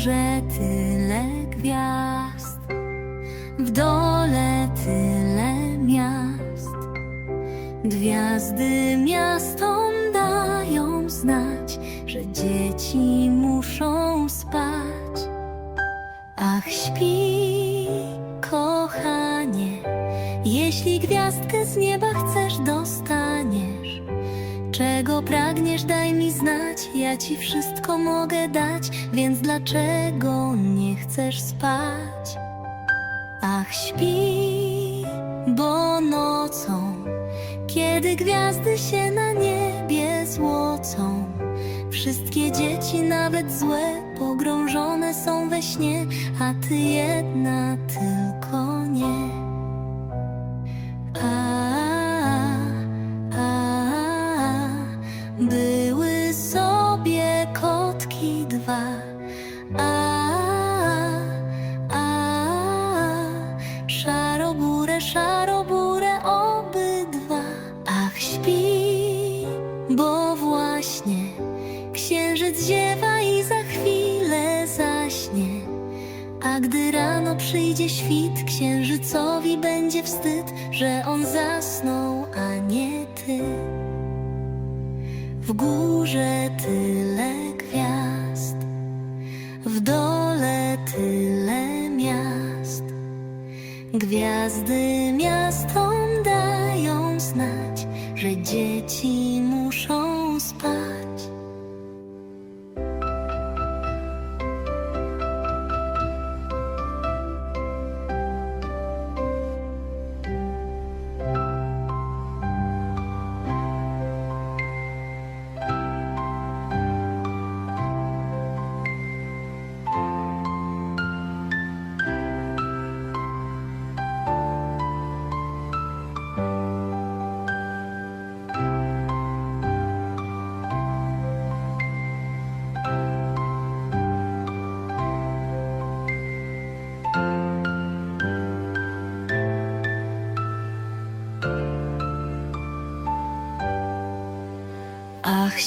górze tyle gwiazd, w dole tyle miast. Gwiazdy miastom dają znać, że dzieci muszą spać. Ach, śpi, kochanie, jeśli gwiazdkę z nieba chcesz, dostaniesz. Pragniesz, daj mi znać, ja ci wszystko mogę dać, więc dlaczego nie chcesz spać? Ach, śpi, bo nocą, kiedy gwiazdy się na niebie złocą, wszystkie dzieci, nawet złe, pogrążone są we śnie, a ty jedna tylko bo właśnie księżyc ziewa i za chwilę zaśnie. A gdy rano przyjdzie świt, księżycowi będzie wstyd, że on zasnął, a nie ty. W górze tyle gwiazd, w dole tyle miast. Gwiazdy miastom dają znać, że dzieci muszą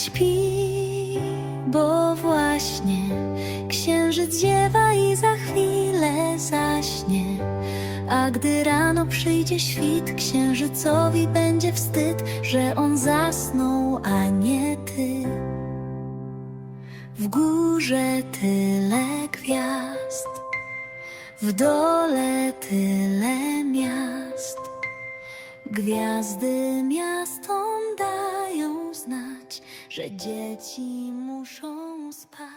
śpi, bo właśnie księżyc ziewa i za chwilę zaśnie. A gdy rano przyjdzie świt, księżycowi będzie wstyd, że on zasnął, a nie ty. W górze tyle gwiazd, w dole tyle miast. Gwiazdy miastom że dzieci muszą spać.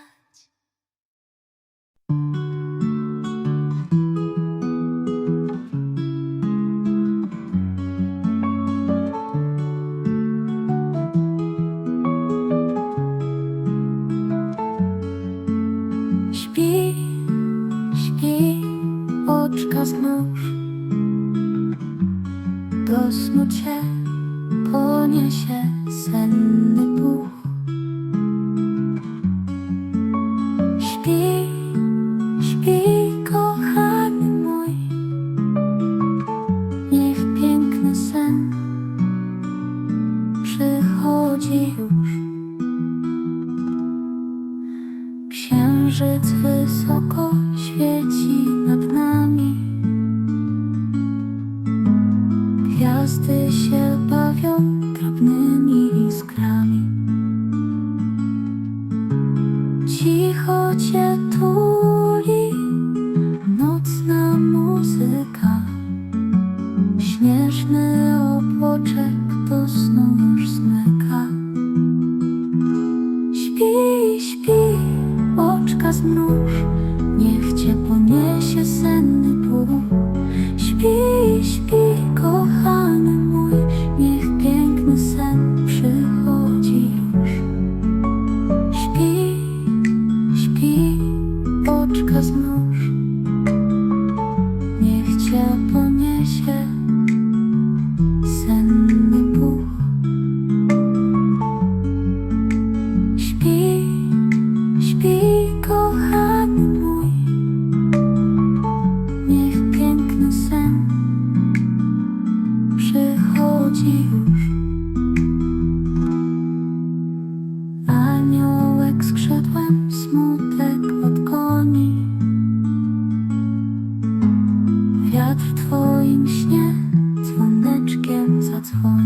Oczka zmruż Do snu cię poniesie senny puch Śpi, Śpi, śpi, oczka zmruż, niech cię poniesie senny puch. moim śnie dzwoneczkiem zadzwoni.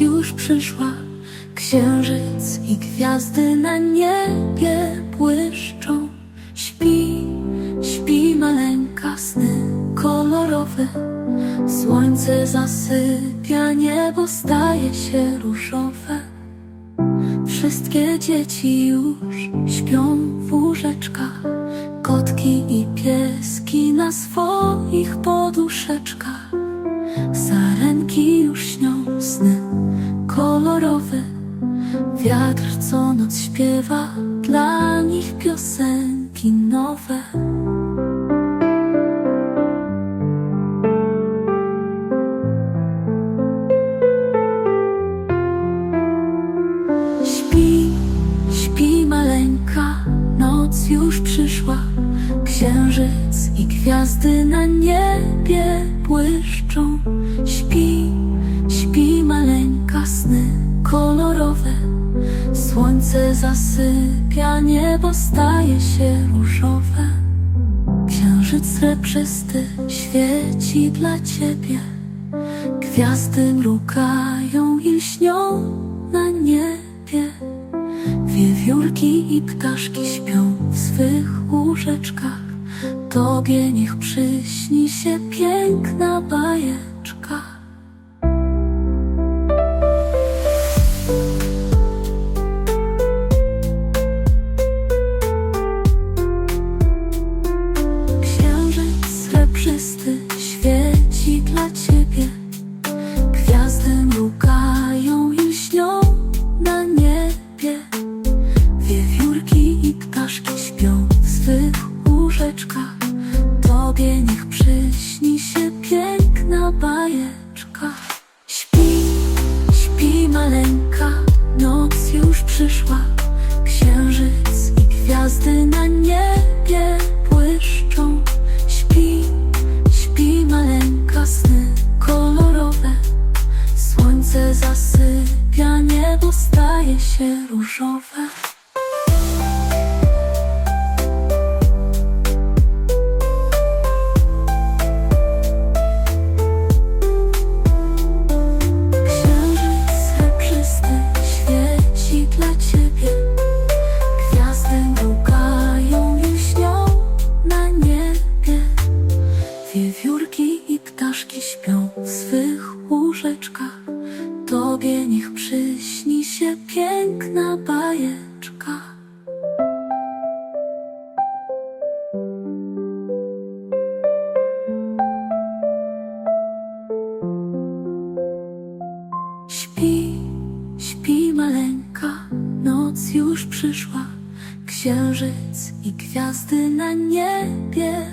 Już przyszła, księżyc i gwiazdy na niebie błyszczą. Śpi, śpi maleńka sny kolorowe. Słońce zasypia, niebo staje się różowe. Wszystkie dzieci już śpią w łóżeczkach. Kotki i pieski na swoich poduszeczkach. Sarenki już śnią sny kolorowe. Wiatr co noc śpiewa dla nich piosenki nowe. Śpi, śpi maleńka, noc już przyszła. Księżyc i gwiazdy na niebie błyszczą. Zasypia, niebo staje się różowe. Księżyc srebrzysty świeci dla ciebie. Gwiazdy mrukają i lśnią na niebie. Wiewiórki i ptaszki śpią w swych łóżeczkach. Tobie niech przyśni się piękna bajeczka. Już przyszła. Księżyc i gwiazdy na niebie błyszczą. Śpi, śpi maleńka, sny kolorowe. Słońce zasypia, niebo staje się różowe. Przyszła. Księżyc i gwiazdy na niebie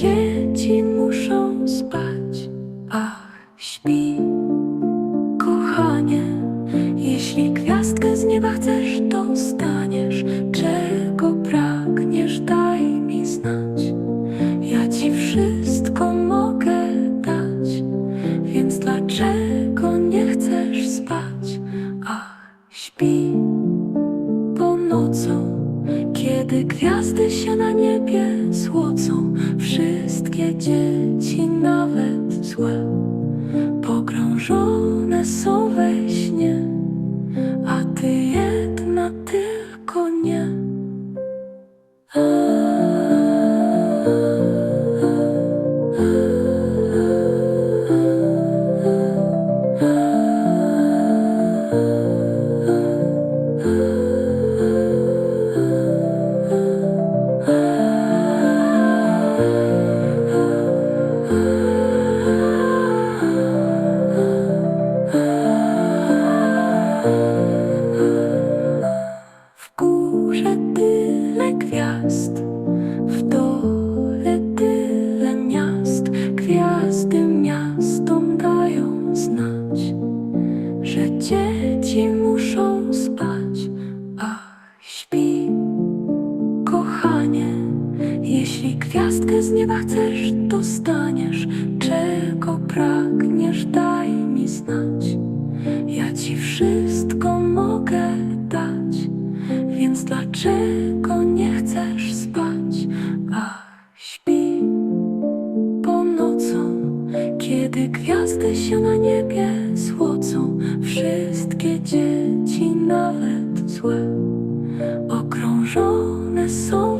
dzieci muszą spać. Ach, śpi, kochanie, jeśli gwiazdkę z nieba chcesz, dostaniesz. Czego pragniesz, daj mi znać. Ja ci wszystko mogę dać, więc dlaczego nie chcesz spać? Ach, śpi, bo nocą, kiedy gwiazdy się na niebie złocą, wszystkie dzieci, nawet złe, pogrążone są we śnie, Gdy gwiazdy się na niebie słocą Wszystkie dzieci, nawet złe Okrążone są